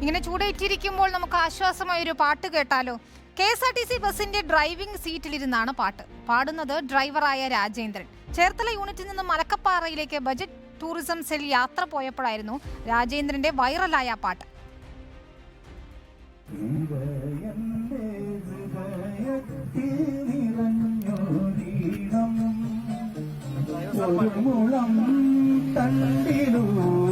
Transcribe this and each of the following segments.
ഇങ്ങനെ ചൂടേറ്റിരിക്കുമ്പോൾ നമുക്ക് ആശ്വാസമായ ഒരു പാട്ട് കേട്ടാലോ? K S R T C ബസിന്റെ ഡ്രൈവിംഗ് സീറ്റിലിരുന്നാണ് പാട്ട്. പാടുന്നത് ഡ്രൈവറായ രാജേന്ദ്രൻ. ചേർത്തല യൂണിറ്റിൽ നിന്ന് മലക്കപ്പാറയിലേക്ക് ബജറ്റ് ടൂറിസം സെൽ യാത്ര പോയപ്പോഴായിരുന്നു രാജേന്ദ്രന്റെ വൈറലായ പാട്ട്. ഒരു മുളം തണ്ടിലൂടൊഴുകി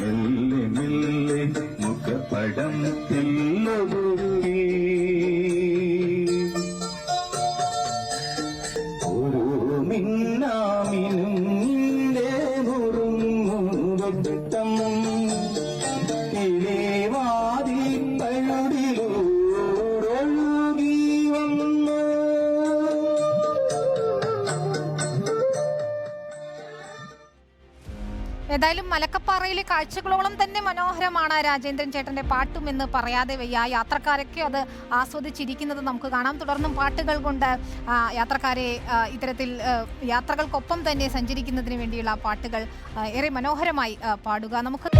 മെല്ലെ മെല്ലെ മുഖപടം തെല്ലൊരുക്കി ഒരു ഏതായാലും മലക്കപ്പാറയിലെ കാഴ്ചകളോളം തന്നെ മനോഹരമാണ് രാജേന്ദ്രൻ ചേട്ടന്റെ പാട്ടും എന്ന് പറയാതെ വയ്യ. യാത്രക്കാരൊക്കെ അത് ആസ്വദിച്ചിരിക്കുന്നത് നമുക്ക് കാണാം. തുടർന്നും പാട്ടുകൾ കൊണ്ട് യാത്രക്കാരെ ഇത്തരത്തിൽ യാത്രകൾക്കൊപ്പം തന്നെ സഞ്ചരിക്കുന്നതിന് വേണ്ടിയുള്ള പാട്ടുകൾ ഏറെ മനോഹരമായി പാടുക. നമുക്ക്